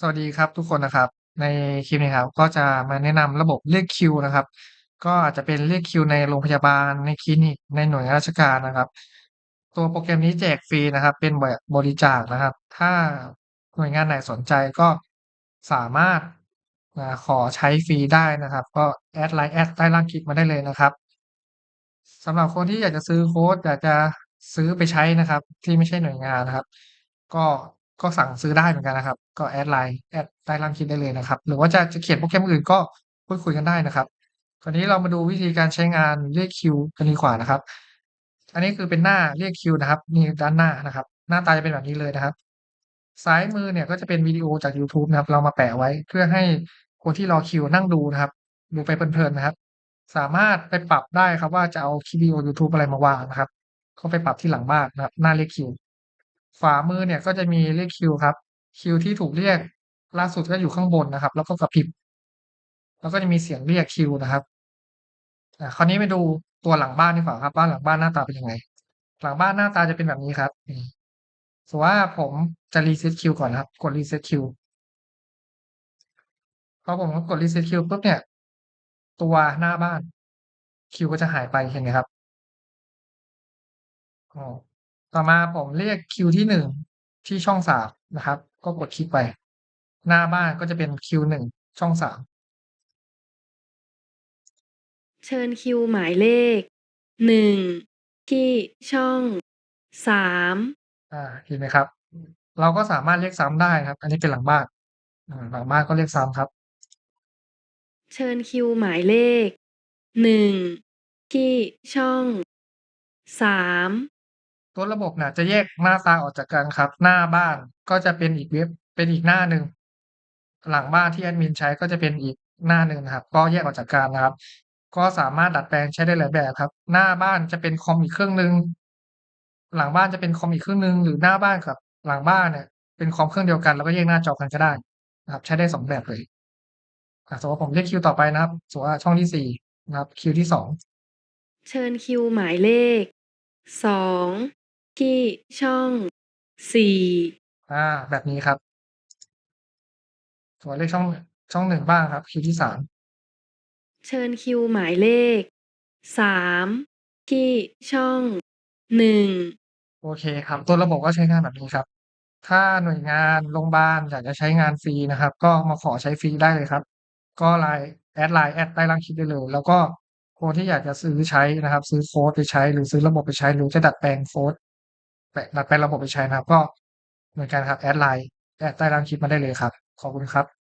สวัสดีครับทุกคนนะครับ ในคลิปนี้ครับ ก็จะมาแนะนำระบบเรียกคิวนะครับ ก็อาจจะเป็นเรียกคิวในโรงพยาบาลในคลินิกในหน่วยงานราชการนะครับ ตัวโปรแกรมนี้แจกฟรีนะครับ เป็นแบบบริจาคนะครับ ถ้าหน่วยงานไหนสนใจก็สามารถขอใช้ฟรีได้นะครับ ก็แอดไลน์แอดใต้ล่างคลิปมาได้เลยนะครับสำหรับคนที่อยากจะซื้อโค้ดอยากจะซื้อไปใช้นะครับ ที่ไม่ใช่หน่วยงานนะครับ ก็ ก็สั่งซื้อได้เหมือนกันนะครับ ก็แอดไลน์แอดใต้ล่างคลิปได้เลยนะครับ หรือว่าจะจะเขียนโปรแกรมอื่นก็พูดคุยกันได้นะครับคราวนี้เรามาดูวิธีการใช้งานเรียกคิวกันดีกว่านะครับ อันนี้คือเป็นหน้าเรียกคิวนะครับนี่ด้านหน้านะครับ หน้าตาจะเป็นแบบนี้เลยนะครับ ซ้ายมือเนี่ยก็จะเป็นวิดีโอจากยูทูบนะครับ เรามาแปะไว้เพื่อให้คนที่รอคิวนั่งดูนะครับ ดูไปเพลินๆนะครับ สามารถไปปรับได้ครับว่าจะเอาคลิปวิดีโอยูทูบอะไรมาวางนะครับ ก็ไปปรับที่หลังบ้านนะครับ หน้าเรียกคิว ขวามือเนี่ยก็จะมีเรียกคิวครับ คิวที่ถูกเรียกล่าสุดก็อยู่ข้างบนนะครับ แล้วก็กระพริบ แล้วก็จะมีเสียงเรียกคิวนะครับอ่าคราวนี้ไปดูตัวหลังบ้านดีกว่าครับว่านหลังบ้านหน้าตาเป็นยังไง หลังบ้านหน้าตาจะเป็นแบบนี้ครับนี่สมมติว่าผมจะ reset คิวก่อนครับ กด reset คิวพอผมกด reset คิวปุ๊บเนี่ย ตัวหน้าบ้านคิวก็จะหายไปเห็นไหมครับอ๋อ ต่อมาผมเรียกคิวที่หนึ่งที่ช่องสามนะครับ ก็กดคลิกไป หน้าบ้านก็จะเป็นคิวหนึ่งช่องสามเชิญคิวหมายเลขหนึ่งที่ช่องสามอ่าเห็นไหมครับ เราก็สามารถเรียกซ้ำได้ครับ อันนี้เป็นหลังบ้านอ่าหลังบ้านก็เรียกซ้ำครับ เชิญคิวหมายเลขหนึ่งที่ช่องสาม ตัวระบบน่ะจะแยกหน้าตาออกจากกันครับ หน้าบ้านก็จะเป็นอีกเว็บเป็นอีกหน้าหนึ่งหลังบ้านที่แอดมินใช้ก็จะเป็นอีกหน้าหนึ่งนะครับ ก็แยกออกจากกันนะครับ ก็สามารถดัดแปลงใช้ได้หลายแบบครับ หน้าบ้านจะเป็นคอมอีกเครื่องหนึ่งหลังบ้านจะเป็นคอมอีกเครื่องหนึ่งหรือหน้าบ้านกับ หลังบ้านเนี่ย เป็นคอมเครื่องเดียวกัน แล้วก็แยกหน้าจอกันก็ได้นะครับ ใช้ได้สองแบบเลยสมมติว่าผมเรียกคิวต่อไปนะครับสมมติว่าช่องที่สี่นะครับ คิวที่สองเชิญคิวหมายเลขสอง ที่ช่องสี่อ่า แบบนี้ครับส่วนเลขช่องช่องหนึ่งบ้างครับ คิวที่สามเชิญคิวหมายเลขสามที่ช่องหนึ่งโอเคครับ ตัวระบบก็ใช้งานแบบนี้ครับ ถ้าหน่วยงานโรงพยาบาลอยากจะใช้งานฟรีนะครับ ก็มาขอใช้ฟรีได้เลยครับ ก็ไลน์แอดไลน์แอดใต้ล่างคลิปได้เลยแล้วก็คนที่อยากจะซื้อใช้นะครับ ซื้อโค้ดไปใช้หรือซื้อระบบไปใช้หรือจะดัดแปลงโค้ด แปะดัดแปลงระบบไปใช้นะครับ ก็เหมือนกันครับแอดไลน์แอดใต้ล่างคลิปมาได้เลยครับ ขอบคุณครับ